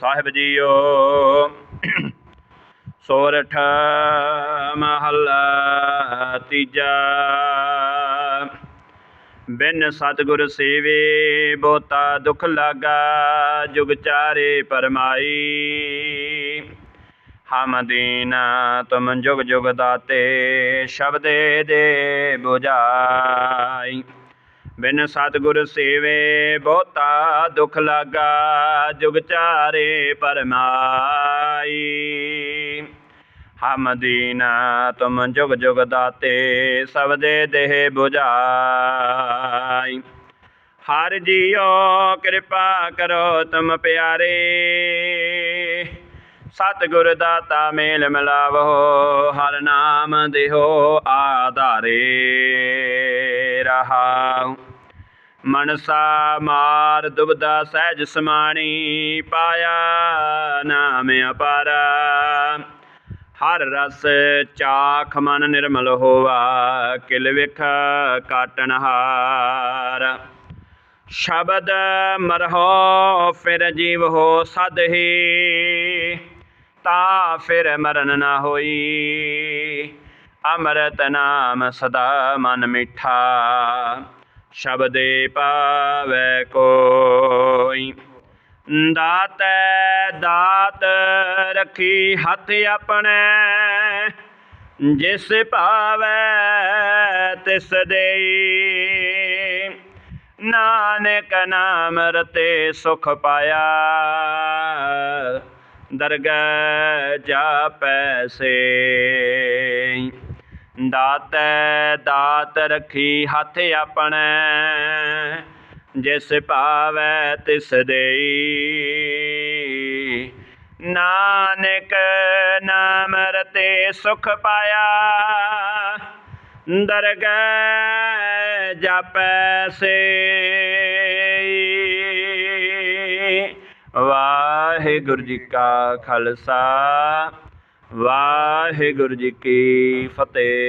ਸਾਹਿਬ JIO. ਸੋਰਠ ਮਹੱਲਾ ਤੀਜਾ। ਬਿਨ ਸਤਿਗੁਰ ਸੇਵੇ ਬੋਤਾ ਦੁਖ ਲਾਗਾ, ਜੁਗ ਚਾਰੇ ਪਰਮਾਈ। ਹਮ ਦੀਨ ਤੁਮ ਜੁਗ ਜੁਗ ਦਾਤੇ, ਸ਼ਬਦੇ ਦੇ ਬੁਝਾਈ। ਬਿਨ ਸਤਿਗੁਰ ਸੇਵੇ ਬਹੁਤਾ ਦੁਖ ਲਾਗਾ, ਜੁਗ ਚਾਰੇ ਪਰਮਾਈ ਹਮ ਦੀਨ ਤੁਮ ਜੁਗ ਜੁਗ ਦਾਤੇ ਸਬਦੇ ਦੇਹ 부ਝਾਈ ਹਰ ਜੀਓ ਕਿਰਪਾ ਕਰੋ ਤੁਮ ਪਿਆਰੇ। ਸਤਿਗੁਰ ਦਾਤਾ ਮੇਲ ਮਿਲਾਵੋ, ਹਰ ਨਾਮ ਦੇਹੋ ਆਧਾਰੇ। ਰਹਾਉ। ਮਨਸਾ ਮਾਰ ਦੁਬਦਾ ਸਹਿਜ ਸਮਾਣੀ, ਪਾਇਆ ਨਾਮ ਅਪਾਰਾ। ਹਰ ਰਸ ਚਾਖ ਮਨ ਨਿਰਮਲ ਹੋਵਾ ਕਿਲ ਵਿਖ ਕਾਟਣ ਹਾਰ। ਸ਼ਬਦ ਮਰਹੋ, ਫਿਰ ਜੀਵ ਹੋ ਸਦਹੀ ਤਾ ਫਿਰ ਮਰਨ ਨਾ ਹੋਈ। ਅੰਮ੍ਰਿਤ ਨਾਮ ਸਦਾ ਮਨ ਮਿੱਠਾ। ਸ਼ਬਦੇ ਪਾਵੈ ਕੋਈ। ਦਾਤੈ ਦਾਤ ਰਖੀ ਹੱਥ ਆਪਣੇ, ਜਿਸ ਭਾਵੈ ਤਿਸ ਦੇਈ। ਨਾਨਕ ਨਾਮ ਰਤੇ ਸੁਖ ਪਾਇਆ, ਦਰਗਹਿ ਜਾ ਪੈਸੇ ਦਾਤੈ, ਦਾਤ ਰਖੀ ਹੱਥ ਆਪਣੇ। ਜਿਸ ਭਾਵੈ ਤਿਸ ਦੇਈ। ਨਾਨਕ ਨਾਮ ਰਤੇ ਸੁਖ ਪਾਇਆ। ਦਰਗਹਿ ਜਾਪੈ ਸੇ ਵਾਹਿਗੁਰੂ ਜੀ ਕਾ ਖਾਲਸਾ। ਵਾਹਿਗੁਰੂ ਜੀ ਕੀ ਫਤਿਹ।